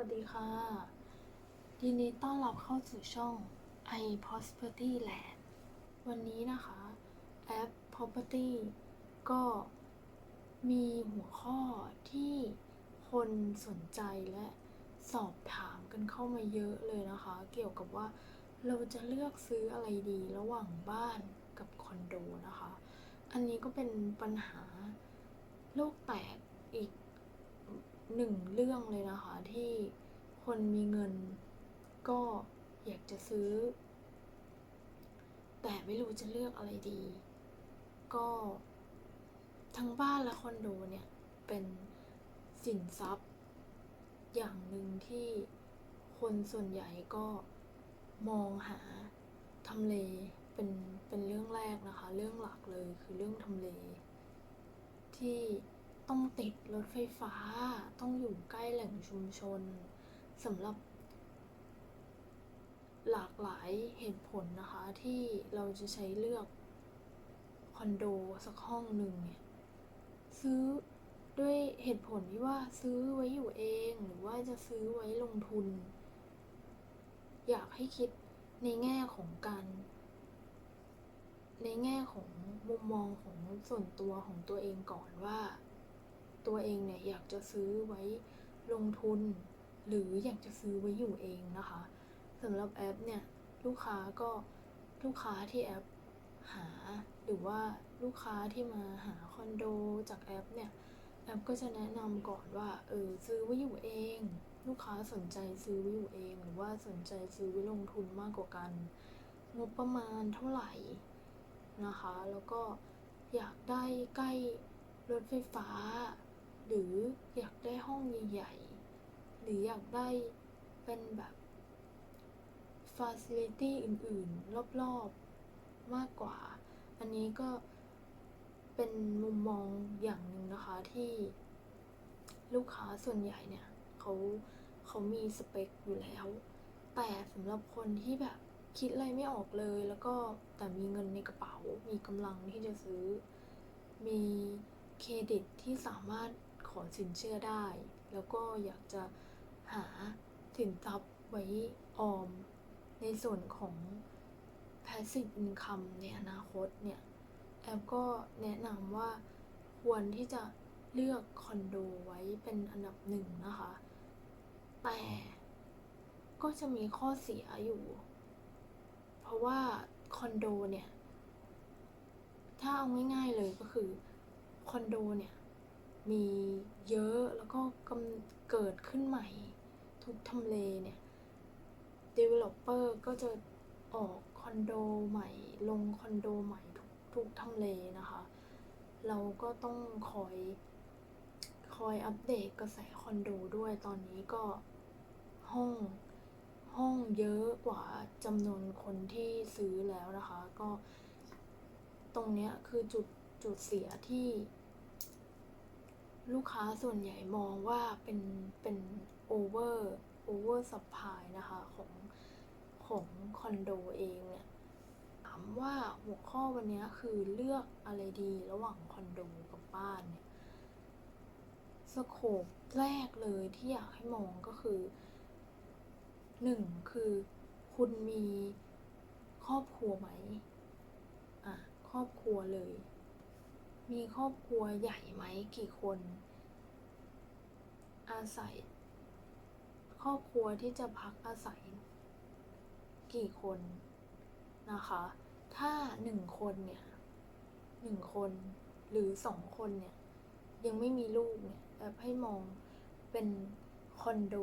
วัสดีค่ะ ยินดีต้อนรับเข้าสู่ช่อง i Property Land วันนี้นะคะแอป Property ก็มีหัวข้อที่คนสนใจและสอบถามกันเข้ามาเยอะเลยนะคะ เกี่ยวกับว่าเราจะเลือกซื้ออะไรดีระหว่างบ้านกับคอนโดนะคะ อันนี้ก็เป็นปัญหาโลกแตกอีก หนึ่งเรื่องเลยนะคะที่คนมีเงินก็อยากจะซื้อ แต่ไม่รู้จะเลือกอะไรดี ก็ทั้งบ้านและคอนโดเนี่ยเป็นสินทรัพย์ อย่างหนึ่งที่คนส่วนใหญ่ก็มองหาทำเลเป็นเป็นเรื่องแรกนะคะ เรื่องหลักเลยคือเรื่องทำเลที่ ต้องติดรถไฟฟ้า ต้องอยู่ใกล้แหล่งชุมชนสำหรับหลากหลายเหตุผลนะคะที่เราจะใช้เลือกคอนโดสักห้องหนึ่งเนี่ยซื้อด้วยเหตุผลที่ว่าซื้อไว้อยู่เองหรือว่าจะซื้อไว้ลงทุน อยากให้คิดในแง่ของการ ในแง่ของมุมมองของส่วนตัวของตัวเองก่อนว่า ตัวเองเนี่ยอยากจะซื้อไว้ลงทุน หรืออยากจะซื้อไว้อยู่เองนะคะสำหรับแอปเนี่ยลูกค้าก็ลูกค้าที่แอปหาหรือว่าลูกค้าที่มาหาคอนโดจากแอปเนี่ยแอปก็จะแนะนำก่อนว่าเออซื้อไว้อยู่เอง ลูกค้าสนใจซื้อไว้อยู่เอง หรือว่าสนใจซื้อไว้ลงทุนมากกว่ากัน งบประมาณเท่าไหร่นะคะ แล้วก็อยากได้ใกล้รถไฟฟ้า หรืออยากได้ห้องใหญ่ๆ หรืออยากได้เป็นแบบ facility อื่นๆ รอบๆ มากกว่า อันนี้ก็เป็นมุมมองอย่างหนึ่งนะคะที่ลูกค้าส่วนใหญ่เนี่ยเขาเขามีสเปคอยู่แล้ว แต่สำหรับคนที่แบบคิดอะไรไม่ออกเลย แล้วก็แต่มีเงินในกระเป๋า มีกำลังที่จะซื้อ มีเครดิตที่สามารถ อสินเชื่อได้ แล้วก็อยากจะหาสินทรัพย์ไว้ออม ในส่วนของ passive income ในอนาคตเนี่ย แอปก็แนะนำว่าควรที่จะเลือกคอนโดไว้เป็นอันดับหนึ่งนะคะ แต่ก็จะมีข้อเสียอยู่ เพราะว่าคอนโดเนี่ย ถ้าเอาง่ายๆเลยก็คือคอนโดเนี่ย มีเยอะแล้วก็กำเกิดขึ้นใหม่ ทุกทำเลเนี่ย developer ก็จะออกคอนโดใหม่ ลงคอนโดใหม่ทุกทุกทำเลนะคะ เราก็ต้องคอยคอยอัปเดตกระแสคอนโดด้วยตอนนี้ก็ห้องห้องเยอะกว่าจำนวนคนที่ซื้อแล้วนะคะ ก็ตรงเนี้ยคือจุดจุดเสียที่ ลูกค้าส่วนใหญ่มองว่าเป็นเป็นโอเวอร์โอเวอร์สัพพายนะคะของของคอนโดเองเนี่ยถามว่าหัวข้อวันนี้คือเลือกอะไรดีระหว่างคอนโดกับบ้านเนี่ยสโคปแรกเลยที่อยากให้มองก็คือหนึ่งคือคุณมีครอบครัวไหมอะครอบครัวเลย มีครอบครัวใหญ่ไหมกี่คน อาศัย ครอบครัวที่จะพักอาศัย กี่คนนะคะ ถ้าหนึ่งคนเนี่ยหนึ่งคนหรือสองคนเนี่ย ยังไม่มีลูกเนี่ยแบบให้มองเป็นคอนโด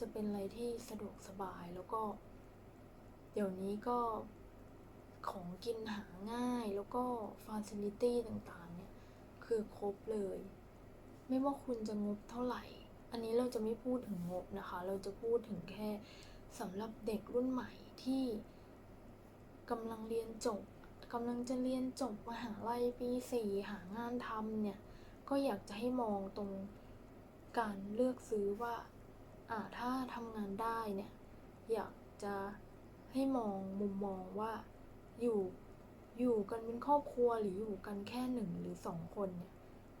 จะเป็นอะไรที่สะดวกสบายแล้วก็ เดี๋ยวนี้ก็ของกินหาง่ายแล้วก็ฟ a ซิลิตี้ต่าง คือครบเลย ไม่ว่าคุณจะงบเท่าไหร่ อันนี้เราจะไม่พูดถึงงบนะคะ เราจะพูดถึงแค่สำหรับเด็กรุ่นใหม่ที่กำลังเรียนจบกำลังจะเรียนจบมหาลัยปีสี่หางานทำเนี่ย ก็อยากจะให้มองตรงการเลือกซื้อว่าอ่าถ้าทำงานได้เนี่ย อยากจะให้มองมุมมองว่าอยู่ อยู่กันเป็นครอบครัวหรืออยู่กันแค่หนึ่งหรือสองคนเนี่ย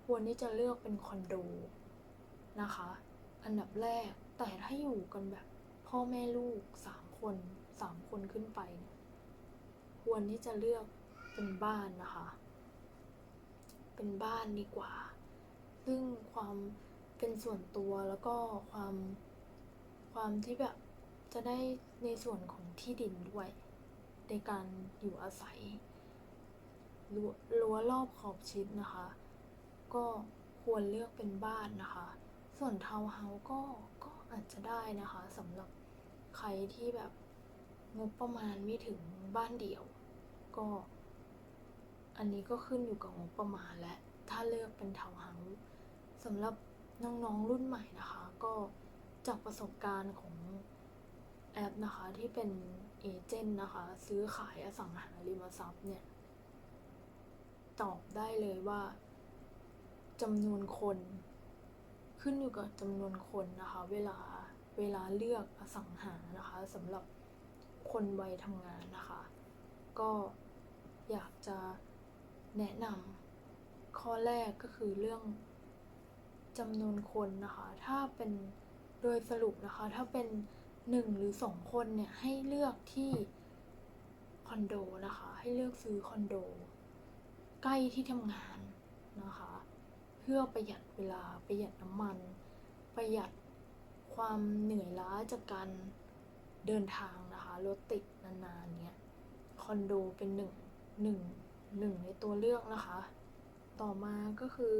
ควรที่จะเลือกเป็นคอนโดนะคะ อันดับแรกแต่ถ้าอยู่กันแบบพ่อแม่ลูกสามคนสามคนขึ้นไปเนี่ยควรที่จะเลือกเป็นบ้านนะคะ เป็นบ้านดีกว่า ซึ่งความเป็นส่วนตัวแล้วก็ความความที่แบบจะได้ในส่วนของที่ดินด้วย ในการอยู่อาศัย รั้วรอบขอบชิดนะคะ ก็ควรเลือกเป็นบ้านนะคะ ส่วนทาวน์เฮาส์ก็ก็อาจจะได้นะคะสำหรับใครที่แบบงบประมาณไม่ถึงบ้านเดี่ยว ก็ อันนี้ก็ขึ้นอยู่กับงบประมาณและถ้าเลือกเป็นทาวน์เฮาส์สำหรับน้องๆรุ่นใหม่นะคะ ก็จากประสบการณ์ของแอปนะคะที่เป็นเอเจนต์นะคะ ซื้อขายอสังหาริมทรัพย์เนี่ย ตอบได้เลยว่าจำนวนคน ขึ้นอยู่กับจำนวนคนนะคะ เวลาเวลาเลือกอสังหานะคะสำหรับคนวัยทำงานนะคะ ก็อยากจะแนะนำข้อแรกก็คือเรื่องจำนวนคนนะคะ ถ้าเป็นโดยสรุปนะคะ ถ้าเป็นหนึ่งหรือสองคนเนี่ยให้เลือกที่คอนโดนะคะ ให้เลือกซื้อคอนโด ใกล้ที่ทำงานนะคะ เพื่อประหยัดเวลาประหยัดน้ำมัน ประหยัดความเหนื่อยล้าจากการเดินทางนะคะรถติดนานๆเนี้ยคอนโดเป็นหนึ่งหนึ่งหนึ่งในตัวเลือกนะคะ ต่อมาก็คือ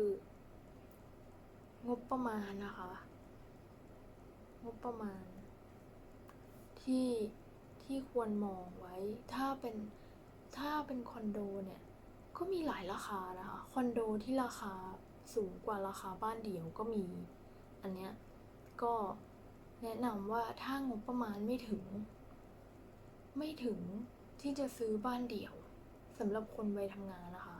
งบประมาณนะคะ งบประมาณ ที่ที่ควรมองไว้ถ้าเป็นถ้าเป็นคอนโดเนี่ย ก็มีหลายราคานะคะ คอนโดที่ราคาสูงกว่าราคาบ้านเดี่ยวก็มี อันเนี้ยก็แนะนำว่าถ้างบประมาณไม่ถึง ไม่ถึงที่จะซื้อบ้านเดี่ยวสำหรับคนวัยทำงานนะคะ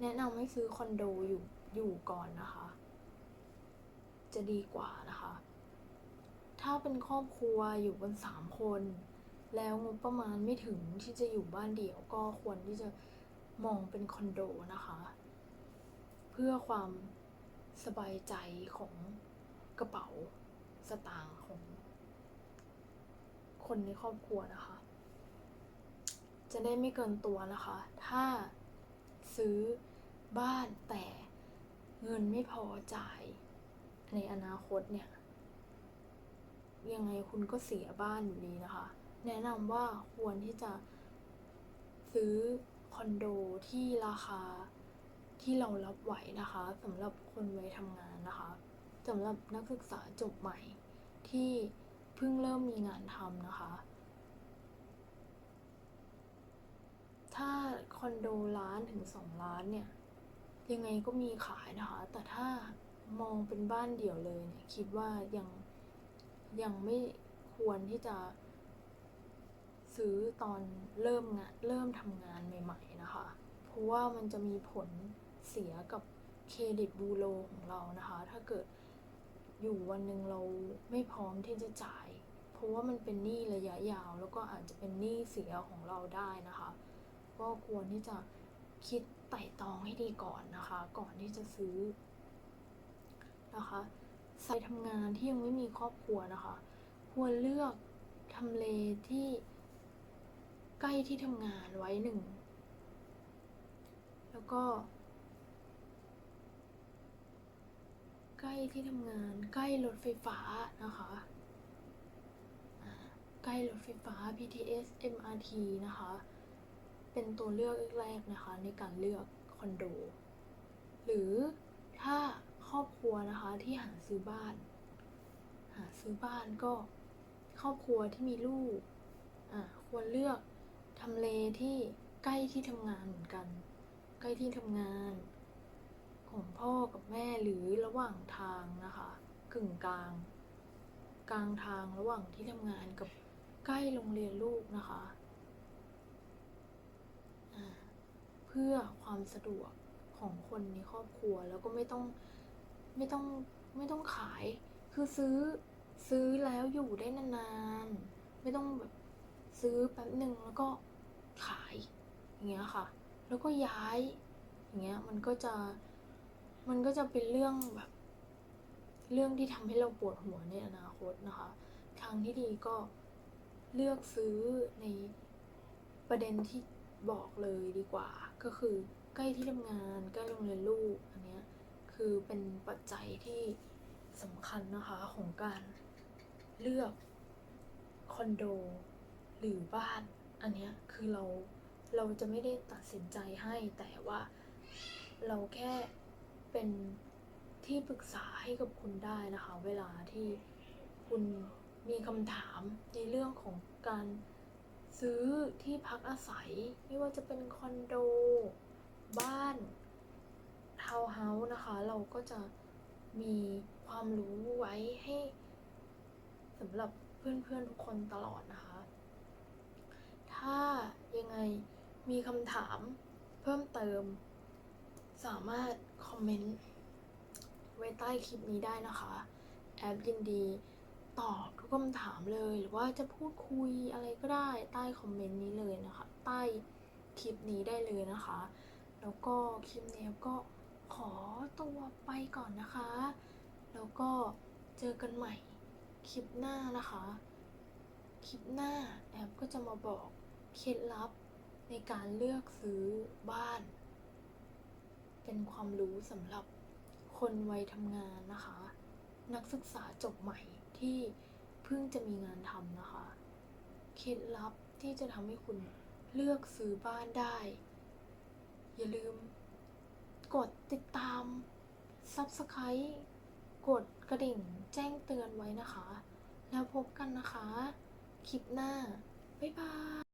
แนะนำให้ซื้อคอนโดอยู่อยู่ก่อนนะคะ จะดีกว่านะคะ ถ้าเป็นครอบครัวอยู่กันสามคน แล้วงบประมาณไม่ถึงที่จะอยู่บ้านเดี่ยวก็ควรที่จะ มองเป็นคอนโดนะคะ เพื่อความสบายใจของกระเป๋าสตางค์ของ คนในครอบครัวนะคะ จะได้ไม่เกินตัวนะคะ ถ้าซื้อบ้านแต่เงินไม่พอจ่าย ในอนาคตเนี่ย ยังไงคุณก็เสียบ้านอยู่ดีนะคะ แนะนำว่าควรที่จะซื้อ คอนโดที่ราคาที่เรารับไหวนะคะสำหรับคนวัยทำงานนะคะสำหรับนักศึกษาจบใหม่ที่เพิ่งเริ่มมีงานทำนะคะ ถ้าคอนโดล้านถึงสองล้านเนี่ย ยังไงก็มีขายนะคะ แต่ถ้ามองเป็นบ้านเดี่ยวเลยเนี่ย คิดว่ายังยังไม่ควรที่จะ ซื้อตอนเริ่มงานเริ่มทำงานใหม่ ๆนะคะ เพราะว่ามันจะมีผลเสียกับเครดิตบูโรของเรานะคะ ถ้าเกิดอยู่วันหนึ่งเราไม่พร้อมที่จะจ่าย เพราะว่ามันเป็นหนี้ระยะยาว แล้วก็อาจจะเป็นหนี้เสียของเราได้นะคะ ก็ควรที่จะคิดไต่ตองให้ดีก่อนนะคะ ก่อนที่จะซื้อนะคะใส่ทำงานที่ยังไม่มีครอบครัวนะคะ ควรเลือกทำเลที่ ใกล้ที่ทำงานไว้หนึ่ง แล้วก็ ใกล้ที่ทำงานใกล้รถไฟฟ้านะคะ ใกล้รถไฟฟ้า BTS MRT นะคะ เป็นตัวเลือกแรกนะคะ ในการเลือกคอนโด หรือถ้าครอบครัวนะคะที่หาซื้อบ้าน หาซื้อบ้านก็ครอบครัวที่มีลูก อ่า ควรเลือก ทำเลที่ใกล้ที่ทำงานเหมือนกัน ใกล้ที่ทำงาน ของพ่อกับแม่หรือระหว่างทางนะคะ กึ่งกลาง กลางทางระหว่างที่ทำงานกับใกล้โรงเรียนลูกนะคะ เพื่อความสะดวกของคนในครอบครัวแล้วก็ไม่ต้องไม่ต้องไม่ต้องขาย คือซื้อซื้อแล้วอยู่ได้นานๆ ไม่ต้องแบบซื้อแป๊บหนึ่งแล้วก็ ขายอย่างเงี้ยค่ะ แล้วก็ย้ายอย่างเงี้ยมันก็จะมันก็จะเป็นเรื่องแบบ เรื่องที่ทำให้เราปวดหัวในอนาคตนะคะ ทางที่ดีก็เลือกซื้อในประเด็นที่บอกเลยดีกว่า ก็คือใกล้ที่ทำงานใกล้โรงเรียนลูกอันเนี้ยคือเป็นปัจจัยที่สำคัญนะคะของการเลือกคอนโดหรือบ้าน อันเนี้ยคือเราเราจะไม่ได้ตัดสินใจให้แต่ว่าเราแค่เป็นที่ปรึกษาให้กับคุณได้นะคะ เวลาที่คุณมีคำถามในเรื่องของการซื้อที่พักอาศัย ไม่ว่าจะเป็นคอนโด บ้านทาวน์เฮาส์นะคะ เราก็จะมีความรู้ไว้ให้สำหรับเพื่อนๆทุกคนตลอดนะคะ ถ้ายังไง มีคำถามเพิ่มเติม สามารถคอมเมนต์ไว้ใต้คลิปนี้ได้นะคะ แอปยินดีตอบทุกคำถามเลย หรือว่าจะพูดคุยอะไรก็ได้ใต้คอมเมนต์นี้เลยนะคะ ใต้คลิปนี้ได้เลยนะคะ แล้วก็คลิปนี้ก็ขอตัวไปก่อนนะคะ แล้วก็เจอกันใหม่คลิปหน้านะคะ คลิปหน้าแอปก็จะมาบอกเคล็ดลับ ในการเลือกซื้อบ้าน เป็นความรู้สำหรับคนวัยทำงานนะคะ นักศึกษาจบใหม่ที่เพิ่งจะมีงานทำนะคะ เคล็ดลับที่จะทำให้คุณเลือกซื้อบ้านได้ อย่าลืม กดติดตาม Subscribe กดกระดิ่งแจ้งเตือนไว้นะคะ แล้วพบกันนะคะ คลิปหน้า บ๊ายบาย